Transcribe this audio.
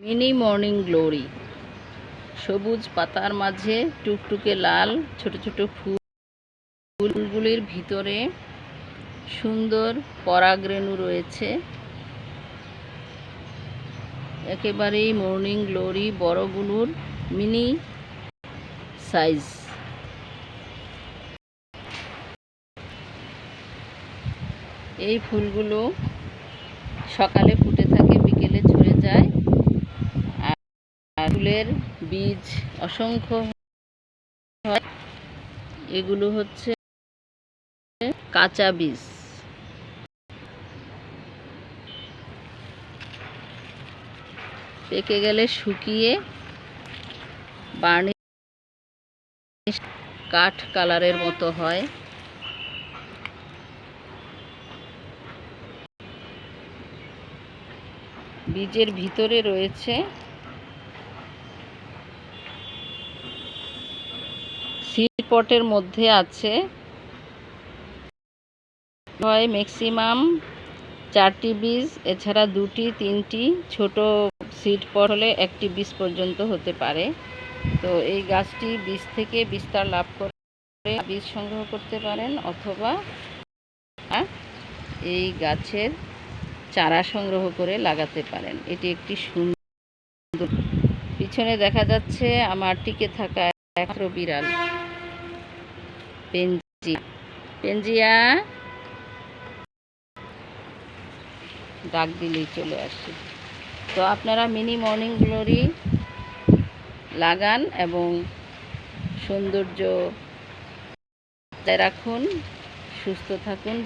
Mini morning glory. সবুজ পাতার মাঝে টুকটুকে লাল, ছোট ছোট ফুল, ফুলগুলির ভিতরে সুন্দর পরাগরেণু রয়েছে। একেবারেই মর্নিং গ্লোরি বড়গুলোর মিনি সাইজ। এই ফুলগুলো সকালে ফুটে ফুলের বীজ অসংখ্য হয়। এগুলো হচ্ছে কাঁচা বীজ। পেকে গেলে শুকিয়ে বার্নিশ কাঠ কালারের মতো হয়। বীজের ভিতরে রয়েছে সিড পটের মধ্যে আছে। হয় ম্যাক্সিমাম চারটি বীজ এছাড়া দুটি, তিনটি ছোট সিড পট হলে একটি বীজ পর্যন্ত হতে পারে। তো এই গাছটি বীজ থেকে বিস্তার লাভ করে বীজ সংগ্রহ করতে পারেন অথবা এই গাছের চারা সংগ্রহ করে লাগাতে পারেন। এটি একটি সুন্দর পিছনে দেখা যাচ্ছে আমার টিকে থাকা একমাত্র বিড়াল। পেনজি। পেঞ্জিয়া ডাক দিলেই চলে আসে। তো আপনারা মিনি মর্নিং গ্লোরি লাগান এবং সৌন্দর্য রাখুন, সুস্থ থাকুন।